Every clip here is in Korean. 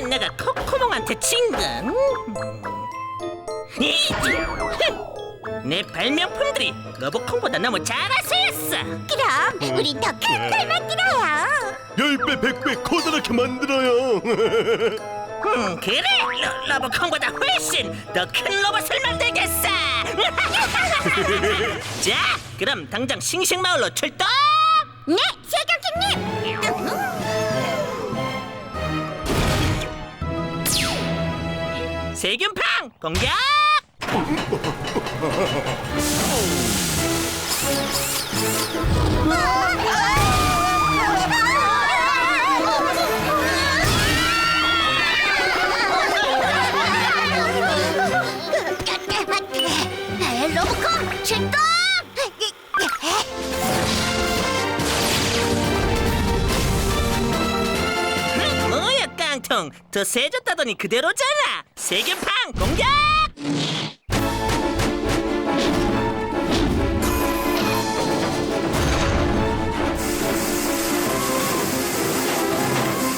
너한테 친다. 음. 이, 내 발명품들이 러브콩보다 너무 작아서였어. 그럼 우리 더큰 걸 만들어요. 열 배, 백 배 커다랗게 만들어요. 음, 그래, 러, 러브콩보다 훨씬 더 큰 로봇을 만들겠어. 자, 그럼 당장 싱싱마을로 출동. 네, 세경팀님. 세균팡 공격! 로봇콘 출동! 깡통, 더 세졌다더니 그대로잖아. 세균팡 공격!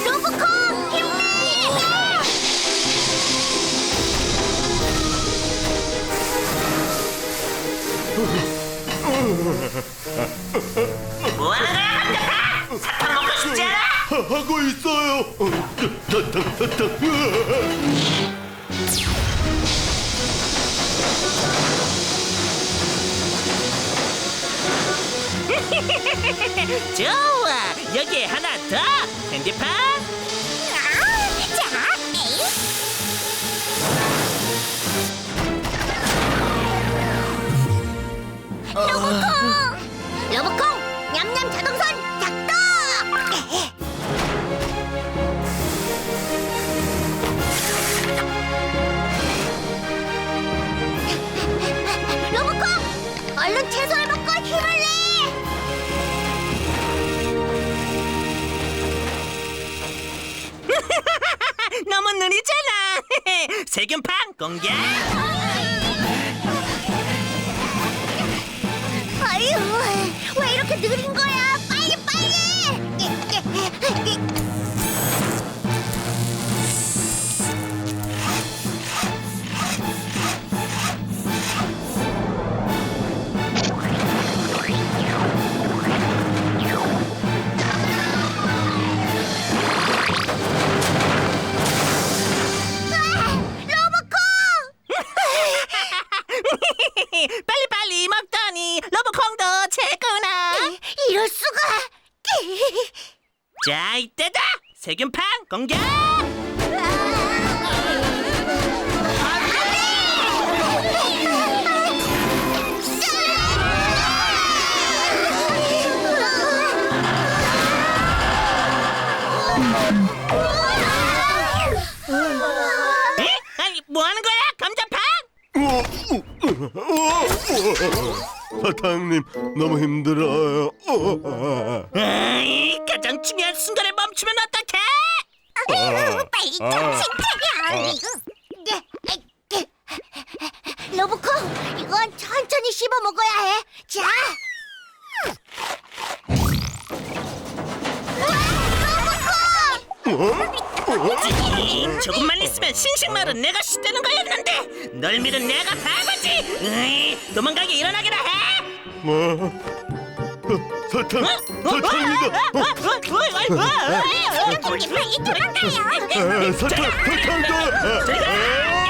로봇콘 힘내! 뭐하는 거야 한대팡? 사탕 먹고 싶지 않아? 하- 하고 있어요. 좋아, 여기에 하나 더. 핸디팡 얼른 채소를 먹고 힘을 내! 너무 느리잖아. 세균팡 공격! 자, 이때다. 세균팡 공격! 뭐 하는 거야? 감자팡? 사탕님 너무 힘들어요. 에이, 가장 중요한 순간에 멈추면 어떡해? 아유, 빨리 정신 차려! 네, 로보콘, 이건 천천히 씹어 먹어야 해. 자. 이, 조금만 있으면 싱싱말은 내가 씹대는 거였는데 널 믿은 내가 바보지 으이, 도망가게 일어나게나 해 어? 어, 사탕, 사탕이다. 어, 어, 어, 어, 어, 어, 어. 아, 사탕, 사탕도. 저리 가!